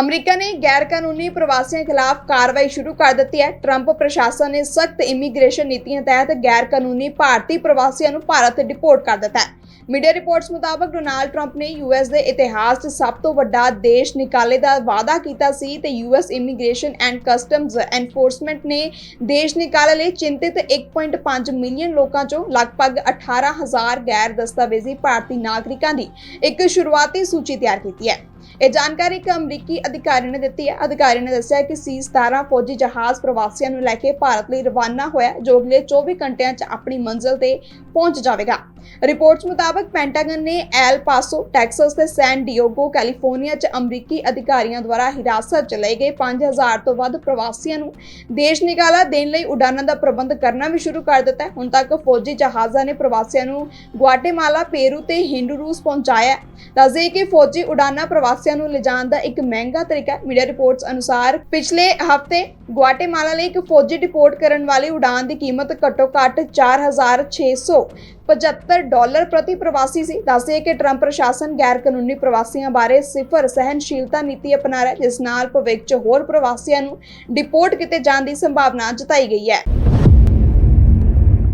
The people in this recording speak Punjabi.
ਅਮਰੀਕਾ ਨੇ ਗੈਰ ਕਾਨੂੰਨੀ ਪ੍ਰਵਾਸੀਆਂ ਖਿਲਾਫ ਕਾਰਵਾਈ ਸ਼ੁਰੂ ਕਰ ਦਿੱਤੀ ਹੈ। ਟਰੰਪ ਪ੍ਰਸ਼ਾਸਨ ਨੇ ਸਖਤ ਇਮੀਗ੍ਰੇਸ਼ਨ ਨੀਤੀਆਂ ਤਹਿਤ ਗੈਰ ਕਾਨੂੰਨੀ ਭਾਰਤੀ ਪ੍ਰਵਾਸੀਆਂ ਨੂੰ ਭਾਰਤ ਡਿਪੋਰਟ ਕਰ ਦਿੱਤਾ ਹੈ। ਮੀਡੀਆ ਰਿਪੋਰਟਸ ਮੁਤਾਬਕ ਡੋਨਾਲਡ ਟਰੰਪ ਨੇ ਯੂਐਸ ਦੇ ਇਤਿਹਾਸ 'ਚ ਸਭ ਤੋਂ ਵੱਡਾ ਦੇਸ਼ ਨਿਕਾਲੇ ਦਾ ਵਾਅਦਾ ਕੀਤਾ ਸੀ ਤੇ US immigration and customs enforcement ਨੇ ਦੇਸ਼ ਨਿਕਾਲੇ ਲਈ ਚਿੰਤਿਤ 1.5 ਮਿਲੀਅਨ ਲੋਕਾਂ 'ਚੋਂ ਲਗਭਗ 18000 ਗੈਰ ਦਸਤਾਵੇਜ਼ੀ ਭਾਰਤੀ ਨਾਗਰਿਕਾਂ ਦੀ ਇੱਕ ਸ਼ੁਰੂਆਤੀ ਸੂਚੀ ਤਿਆਰ ਕੀਤੀ ਹੈ। ਇਹ ਜਾਣਕਾਰੀ ਇੱਕ ਅਮਰੀਕੀ ਅਧਿਕਾਰੀ ਨੇ ਦਿੱਤੀ ਹੈ। ਅਧਿਕਾਰੀ ਨੇ ਦੱਸਿਆ ਕਿ ਸੀ-17 ਫੌਜੀ ਜਹਾਜ਼ ਪ੍ਰਵਾਸੀਆਂ ਨੂੰ ਲੈ ਕੇ ਭਾਰਤ ਲਈ ਰਵਾਨਾ ਹੋਇਆ, ਜੋ ਅਗਲੇ 24 ਘੰਟਿਆਂ 'ਚ ਆਪਣੀ ਮੰਜ਼ਿਲ ਤੇ ਪਹੁੰਚ ਜਾਵੇਗਾ। ਰਿਪੋਰਟਸ ਮੁਤਾਬਕ ਪੈਂਟਾਗਨ ਨੇ ਐਲ ਪਾਸੋ, ਟੈਕਸਸ ਤੇ ਸੈਨ ਡਿਏਗੋ ਕੈਲੀਫੋਰਨੀਆ 'ਚ ਅਮਰੀਕੀ ਅਧਿਕਾਰੀਆਂ ਦੁਆਰਾ ਹਿਰਾਸਤ 'ਚ ਲਏ ਗਏ 5000 ਤੋਂ ਵੱਧ ਪ੍ਰਵਾਸੀਆਂ ਨੂੰ ਦੇਸ਼ ਨਿਕਾਲਾ ਦੇਣ ਲਈ ਉਡਾਨਾਂ ਦਾ ਪ੍ਰਬੰਧ ਕਰਨਾ ਵੀ ਸ਼ੁਰੂ ਕਰ ਦਿੱਤਾ ਹੈ। ਹੁਣ ਤੱਕ ਫੌਜੀ ਜਹਾਜ਼ਾਂ ਨੇ ਪ੍ਰਵਾਸੀਆਂ ਨੂੰ ਗੁਆਟੇਮਾਲਾ ਪੇਰੂ ਤੇ ਹਿੰਦੂਰੂਸ ਪਹੁੰਚਾਇਆ ਦੱਸਦੇ ਕਿ ਫੌਜੀ ਉਡਾਨਾਂ ਪ੍ਰਵਾਸੀਆਂ ਨੂੰ ਲਿਜਾਣ ਦਾ ਇੱਕ ਮਹਿੰਗਾ ਤਰੀਕਾ ਹੈ। ਮੀਡੀਆ ਰਿਪੋਰਟਸ ਅਨੁਸਾਰ ਪਿਛਲੇ ਹਫ਼ਤੇ ਗੁਆਟੇਮਾਲਾ ਲਈ ਇੱਕ ਫੌਜੀ ਡਿਪੋਰਟ ਕਰਨ ਵਾਲੀ ਉਡਾਨ ਦੀ ਕੀਮਤ ਘੱਟੋ-ਘੱਟ 4675 ਡਾਲਰ ਪ੍ਰਤੀ ਪ੍ਰਵਾਸੀ ਸੀ। ਦੱਸਦੇ ਕਿ ਟਰੰਪ ਪ੍ਰਸ਼ਾਸਨ ਗੈਰ ਕਾਨੂੰਨੀ ਪ੍ਰਵਾਸੀਆਂ ਬਾਰੇ ਸਿਫਰ ਸਹਿਨਸ਼ੀਲਤਾ ਨੀਤੀ ਅਪਣਾ ਰਿਹਾ ਜਿਸ ਨਾਲ ਭਵਿੱਖ 'ਚ ਹੋਰ ਪ੍ਰਵਾਸੀਆਂ ਨੂੰ ਡਿਪੋਰਟ ਕੀਤੇ ਜਾਣ ਦੀ ਸੰਭਾਵਨਾ ਜਤਾਈ ਗਈ ਹੈ।